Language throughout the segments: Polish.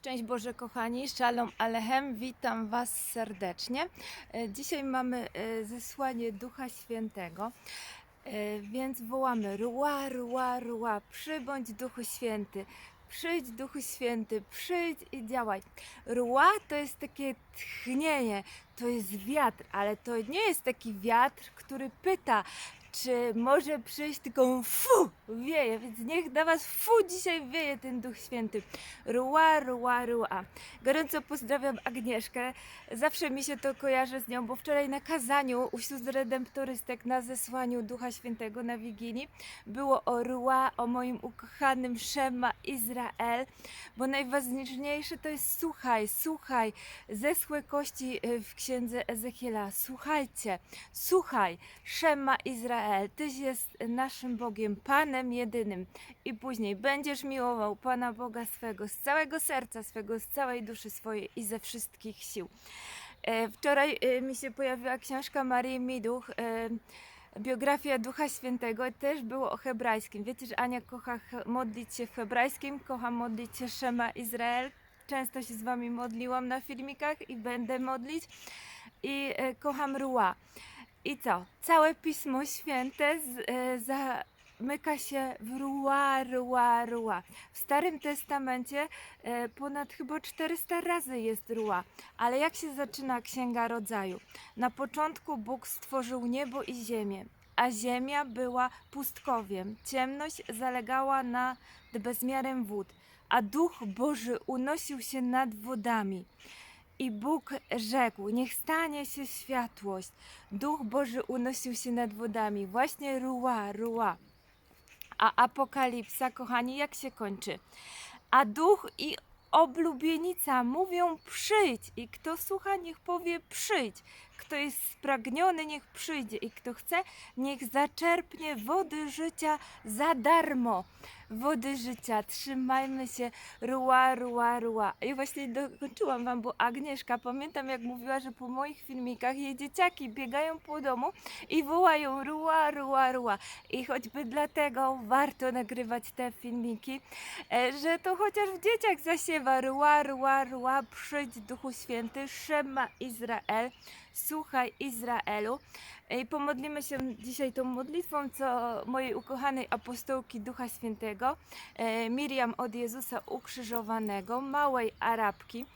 Szczęść Boże kochani, Shalom Alechem, witam Was serdecznie. E, Dzisiaj mamy e, zesłanie Ducha Świętego, e, więc wołamy Ruła, Ruła, Ruła, przybądź Duchu Święty, przyjdź Duchu Święty, przyjdź i działaj. Ruła to jest takie tchnienie, to jest wiatr, ale to nie jest taki wiatr, który pyta, czy może przyjść tylko fu, wieje, więc niech na Was fu dzisiaj wieje ten Duch Święty. Ruła, ruła, ruła. Gorąco pozdrawiam Agnieszkę. Zawsze mi się to kojarzy z nią, bo wczoraj na kazaniu sióstr redemptorystek na zesłaniu Ducha Świętego na Wigilii było o ruła, o moim ukochanym Szema Izrael, bo najważniejsze to jest słuchaj, słuchaj, zeschłe kości y, w księdze Ezechiela. Słuchajcie, słuchaj, Szema Izrael, Tyś jest naszym Bogiem, Panem jedynym. I później będziesz miłował Pana Boga swego z całego serca swego, z całej duszy swojej i ze wszystkich sił. E, Wczoraj e, mi się pojawiła książka Marii Miduch, e, biografia Ducha Świętego, też było o hebrajskim. Wiecie, że Ania kocha modlić się w hebrajskim, kocha modlić się Szema Izrael. Często się z Wami modliłam na filmikach i będę modlić. I kocham Ruła. I co? Całe Pismo Święte z, e, zamyka się w Ruła, Ruła, Ruła. W Starym Testamencie e, ponad chyba 400 razy jest Ruła. Ale jak się zaczyna Księga Rodzaju? Na początku Bóg stworzył niebo i ziemię, a ziemia była pustkowiem. Ciemność zalegała nad bezmiarem wód, a Duch Boży unosił się nad wodami. I Bóg rzekł: Niech stanie się światłość. Duch Boży unosił się nad wodami. Właśnie ruła, ruła. A apokalipsa, kochani, jak się kończy? A duch i oblubienica mówią przyjdź i kto słucha, niech powie przyjdź. Kto jest spragniony, niech przyjdzie i kto chce, niech zaczerpnie wody życia za darmo. Wody życia, trzymajmy się, ruła, ruła, ruła. I właśnie dokończyłam wam, bo Agnieszka, pamiętam jak mówiła, że po moich filmikach jej dzieciaki biegają po domu i wołają ruła, ruła, ruła. I choćby dlatego warto nagrywać te filmiki, e, że to chociaż w dzieciach zasiewa ruła, ruła, ruła, przyjdź Duchu Święty, Szema Izrael, słuchaj Izraelu. I pomodlimy się dzisiaj tą modlitwą, co mojej ukochanej apostołki Ducha Świętego, e, Miriam od Jezusa ukrzyżowanego, małej Arabki.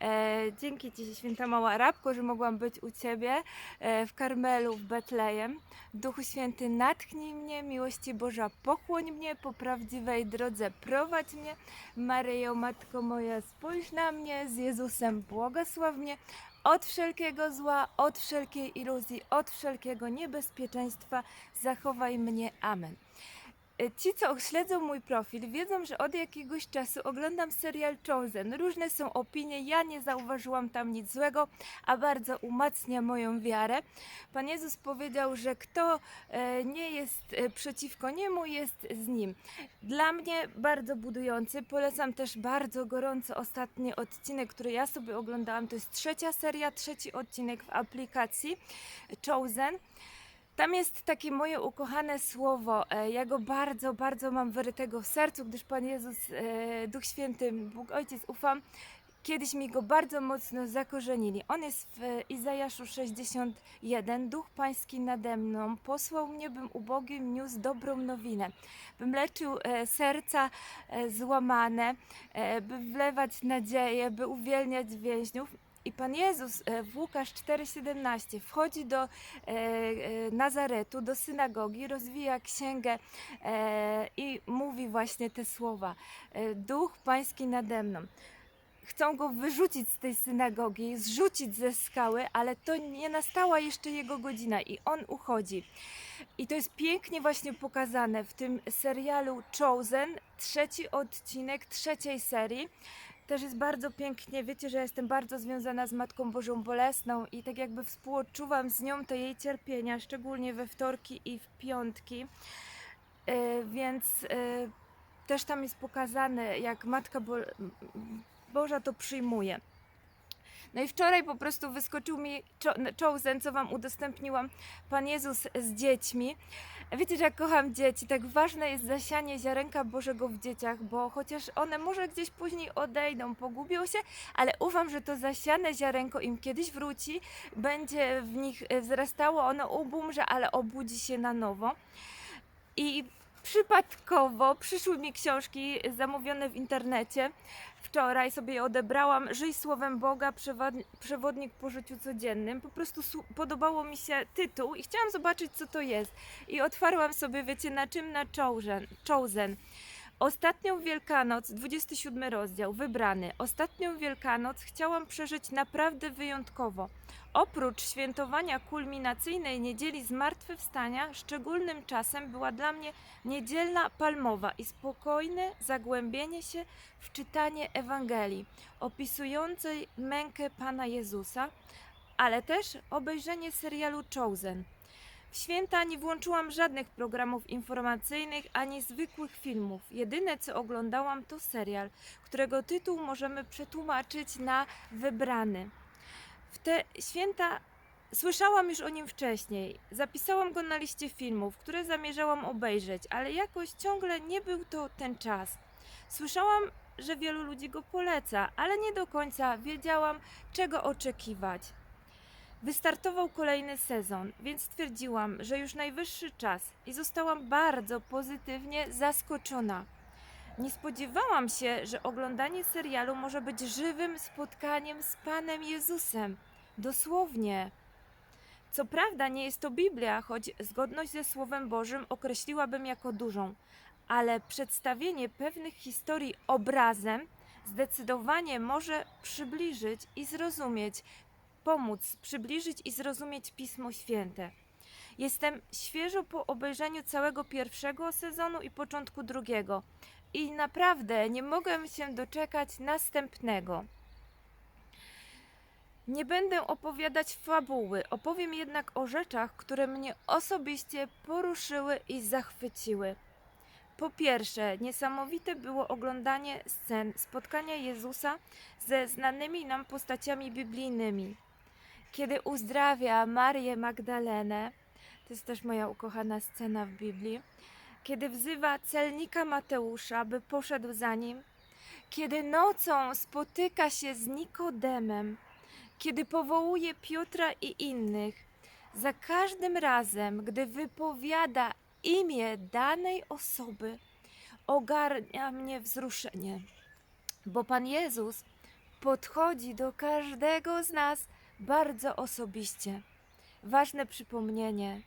E, dzięki Ci, święta mała Arabko, że mogłam być u Ciebie e, w Karmelu, w Betlejem. Duchu Święty, natchnij mnie, miłości Boża, pochłoń mnie, po prawdziwej drodze prowadź mnie. Maryjo, Matko moja, spójrz na mnie, z Jezusem błogosław mnie, od wszelkiego zła, od wszelkiej iluzji, od wszelkiego niebezpieczeństwa zachowaj mnie. Amen. E, Ci, co śledzą mój profil, wiedzą, że od jakiegoś czasu oglądam serial Chosen. Różne są opinie, ja nie zauważyłam tam nic złego, a bardzo umacnia moją wiarę. Pan Jezus powiedział, że kto e, nie jest e, przeciwko niemu, jest z nim. Dla mnie bardzo budujący. Polecam też bardzo gorąco ostatni odcinek, który ja sobie oglądałam. To jest trzecia seria, trzeci odcinek w aplikacji Chosen. Tam jest takie moje ukochane słowo. e, Ja go bardzo, bardzo mam wyrytego w sercu, gdyż Pan Jezus, e, Duch Święty, Bóg Ojciec, ufam, kiedyś mi go bardzo mocno zakorzenili. On jest w Izajaszu 61. Duch Pański nade mną posłał mnie, bym ubogim niósł dobrą nowinę, bym leczył e, serca złamane, by wlewać nadzieję, by uwielniać więźniów. I Pan Jezus e, w Łukasz 4,17 wchodzi do e, e, Nazaretu, do synagogi, rozwija księgę i mówi właśnie te słowa. Duch Pański nade mną. Chcą go wyrzucić z tej synagogi, zrzucić ze skały, ale to nie nastała jeszcze jego godzina i on uchodzi. I to jest pięknie właśnie pokazane w tym serialu Chosen, trzeci odcinek trzeciej serii. Też jest bardzo pięknie, wiecie, że jestem bardzo związana z Matką Bożą Bolesną i tak jakby współodczuwam z nią te jej cierpienia, szczególnie we wtorki i w piątki. E, więc e, też tam jest pokazane, jak Matka Bo- Boża to przyjmuje. No i wczoraj po prostu wyskoczył mi Cho- Chosen, co Wam udostępniłam, Pan Jezus z dziećmi. Wiecie, że jak kocham dzieci, tak ważne jest zasianie ziarenka Bożego w dzieciach, bo chociaż one może gdzieś później odejdą, pogubią się, ale ufam, że to zasiane ziarenko im kiedyś wróci, będzie w nich e, wzrastało, ono ubumrze, ale obudzi się na nowo. I przypadkowo przyszły mi książki zamówione w internecie. Wczoraj sobie je odebrałam. Żyj słowem Boga, przewod- przewodnik po życiu codziennym. Po prostu podobało mi się tytuł i chciałam zobaczyć, co to jest. I otwarłam sobie, wiecie, na czym? Na Chosen. Chosen. Ostatnią Wielkanoc, 27 rozdział, wybrany. Ostatnią Wielkanoc chciałam przeżyć naprawdę wyjątkowo. Oprócz świętowania kulminacyjnej niedzieli Zmartwychwstania, szczególnym czasem była dla mnie niedzielna palmowa i spokojne zagłębienie się w czytanie Ewangelii opisującej mękę Pana Jezusa, ale też obejrzenie serialu Chosen. W święta nie włączyłam żadnych programów informacyjnych ani zwykłych filmów. Jedyne co oglądałam to serial, którego tytuł możemy przetłumaczyć na Wybrany. W te święta słyszałam już o nim wcześniej. Zapisałam go na liście filmów, które zamierzałam obejrzeć, ale jakoś ciągle nie był to ten czas. Słyszałam, że wielu ludzi go poleca, ale nie do końca wiedziałam, czego oczekiwać. Wystartował kolejny sezon, więc stwierdziłam, że już najwyższy czas i zostałam bardzo pozytywnie zaskoczona. Nie spodziewałam się, że oglądanie serialu może być żywym spotkaniem z Panem Jezusem. Dosłownie. Co prawda nie jest to Biblia, choć zgodność ze Słowem Bożym określiłabym jako dużą, ale przedstawienie pewnych historii obrazem zdecydowanie może przybliżyć i zrozumieć, pomóc przybliżyć i zrozumieć Pismo Święte. Jestem świeżo po obejrzeniu całego pierwszego sezonu i początku drugiego i naprawdę nie mogę się doczekać następnego. Nie będę opowiadać fabuły, opowiem jednak o rzeczach, które mnie osobiście poruszyły i zachwyciły. Po pierwsze, niesamowite było oglądanie scen spotkania Jezusa ze znanymi nam postaciami biblijnymi. Kiedy uzdrawia Marię Magdalenę, to jest też moja ukochana scena w Biblii, kiedy wzywa celnika Mateusza, by poszedł za nim, kiedy nocą spotyka się z Nikodemem, kiedy powołuje Piotra i innych, za każdym razem, gdy wypowiada imię danej osoby, ogarnia mnie wzruszenie, bo Pan Jezus podchodzi do każdego z nas bardzo osobiście. Ważne przypomnienie.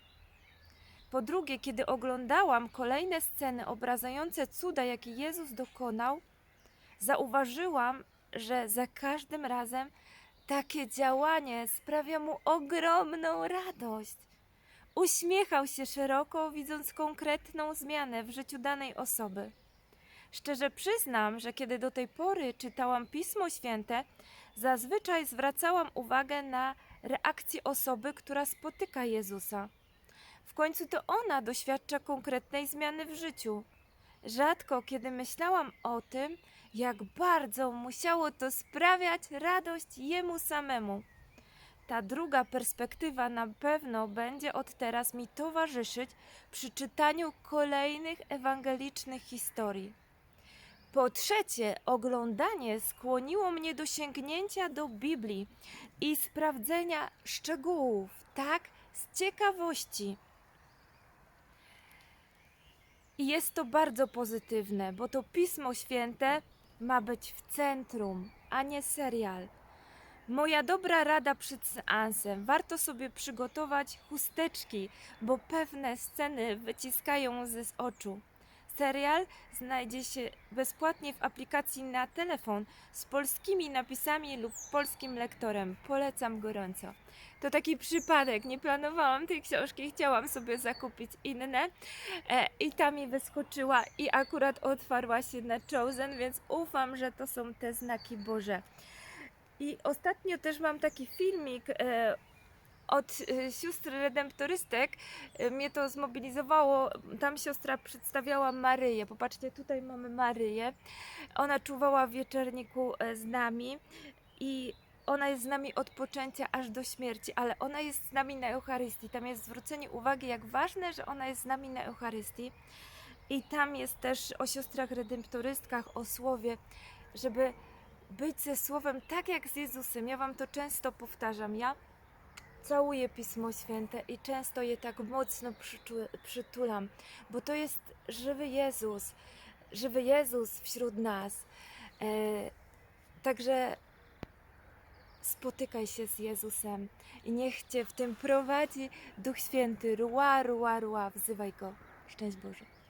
Po drugie, kiedy oglądałam kolejne sceny obrazujące cuda, jakie Jezus dokonał, zauważyłam, że za każdym razem takie działanie sprawia mu ogromną radość. Uśmiechał się szeroko, widząc konkretną zmianę w życiu danej osoby. Szczerze przyznam, że kiedy do tej pory czytałam Pismo Święte, zazwyczaj zwracałam uwagę na reakcję osoby, która spotyka Jezusa. W końcu to ona doświadcza konkretnej zmiany w życiu. Rzadko kiedy myślałam o tym, jak bardzo musiało to sprawiać radość jemu samemu. Ta druga perspektywa na pewno będzie od teraz mi towarzyszyć przy czytaniu kolejnych ewangelicznych historii. Po trzecie, oglądanie skłoniło mnie do sięgnięcia do Biblii i sprawdzenia szczegółów, tak, z ciekawości. I jest to bardzo pozytywne, bo to Pismo Święte ma być w centrum, a nie serial. Moja dobra rada przed seansem: warto sobie przygotować chusteczki, bo pewne sceny wyciskają ze z oczu. Serial znajdzie się bezpłatnie w aplikacji na telefon z polskimi napisami lub polskim lektorem. Polecam gorąco. To taki przypadek, nie planowałam tej książki, chciałam sobie zakupić inne e, i ta mi wyskoczyła i akurat otwarła się na Chosen, więc ufam, że to są te znaki Boże. I ostatnio też mam taki filmik e, od e, sióstr redemptorystek. E, mnie to zmobilizowało. Tam siostra przedstawiała Maryję. Popatrzcie, tutaj mamy Maryję. Ona czuwała w wieczerniku e, z nami i ona jest z nami od poczęcia aż do śmierci, ale ona jest z nami na Eucharystii. Tam jest zwrócenie uwagi, jak ważne, że ona jest z nami na Eucharystii. I tam jest też o siostrach redemptorystkach, o słowie, żeby być ze słowem tak jak z Jezusem. Ja wam to często powtarzam. Ja całuję Pismo Święte i często je tak mocno przytulam, bo to jest żywy Jezus, żywy Jezus wśród nas. E, także spotykaj się z Jezusem i niech Cię w tym prowadzi Duch Święty. Ruła, ruła, ruła, wzywaj Go. Szczęść Boże.